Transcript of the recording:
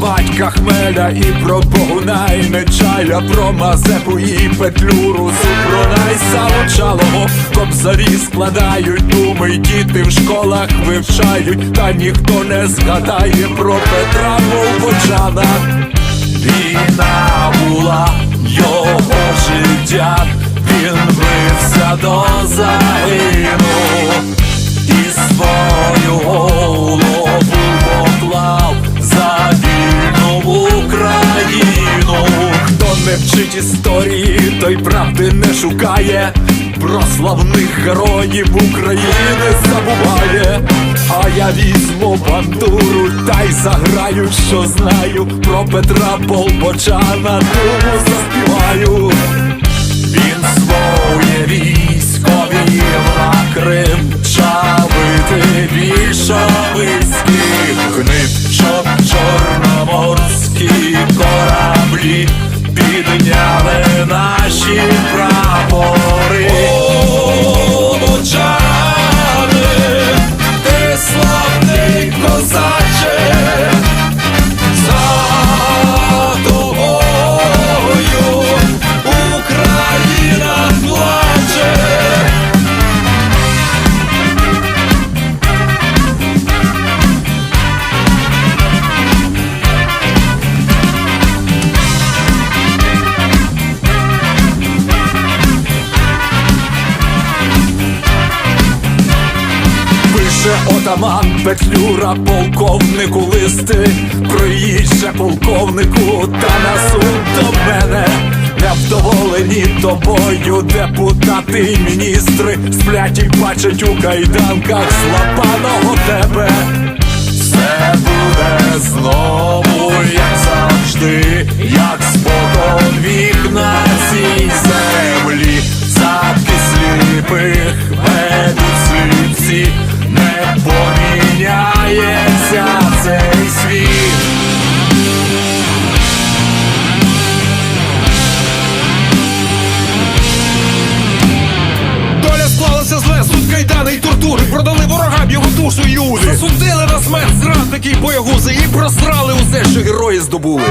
батька хмеля і про Богуна і Нечайля, про Мазепу і Петлюру, про найсалочалого кобзарі складають думи, діти в школах вивчають, та ніхто не згадає про Петра Мовбочана. Війна була його життя, він бився до загину не вчить історії, той правди не шукає. Про славних героїв України забуває. А я візьму бандуру та й заграю, що знаю про Петра Болбочана, тому підняли наші прапори. Пише отаман Петлюра полковнику листи. Проїжджа полковнику та на суд до мене. Невдоволені тобою депутати й міністри. Сплять і бачать у кайданках злапаного тебе. Все буде знову, як завжди, як спокон вік на цій землі, Запки сліпих ведуть сліпці, ворогам його люди. Засудили на смерть зрадники й боягузи І просрали усе, що герої здобули